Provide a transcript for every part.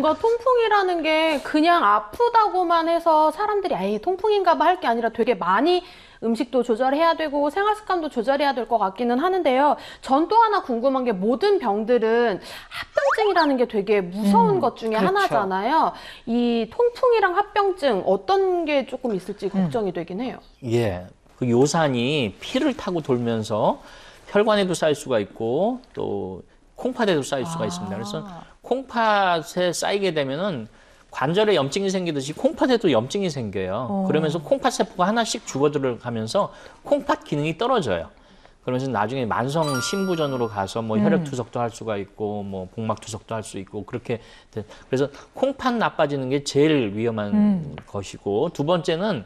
뭔가 통풍이라는 게 그냥 아프다고만 해서 사람들이 아예 통풍인가 봐 할 게 아니라 되게 많이 음식도 조절해야 되고 생활 습관도 조절해야 될 것 같기는 하는데요. 전 또 하나 궁금한 게 모든 병들은 합병증이라는 게 되게 무서운 음, 것 중에 그렇죠. 하나잖아요. 이 통풍이랑 합병증 어떤 게 조금 음. 있을지 걱정이 되긴 해요. 예. 그 요산이 피를 타고 돌면서 혈관에도 쌓일 수가 있고 또 콩팥에도 쌓일 수가 있습니다. 그래서 콩팥에 쌓이게 되면은 관절에 염증이 생기듯이 콩팥에도 염증이 생겨요. 그러면서 콩팥 세포가 하나씩 죽어들어가면서 콩팥 기능이 떨어져요. 그러면서 나중에 만성 신부전으로 가서 뭐 혈액 투석도 할 수가 있고 뭐 복막 투석도 할 수 있고 그렇게 돼. 그래서 콩팥 나빠지는 게 제일 위험한 것이고 두 번째는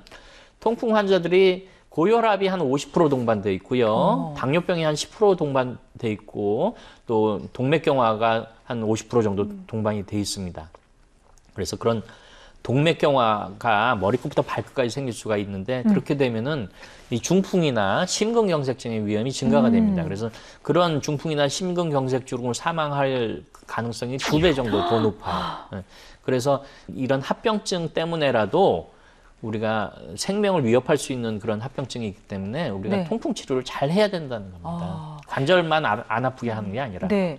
통풍 환자들이 고혈압이 한 50% 동반돼 있고요. 당뇨병이 한 10% 동반돼 있고 또 동맥경화가 한 50% 정도 동반이 돼 있습니다. 그래서 그런 동맥경화가 머리끝부터 발끝까지 생길 수가 있는데 그렇게 되면은 이 중풍이나 심근경색증의 위험이 증가가 됩니다. 그래서 그런 중풍이나 심근경색증으로 사망할 가능성이 두 배 정도 더 높아요. 예. 그래서 이런 합병증 때문에라도 우리가 생명을 위협할 수 있는 그런 합병증이 있기 때문에 우리가 네. 통풍 치료를 잘 해야 된다는 겁니다. 아. 관절만 아- 안 아프게 하는 게 아니라. 네.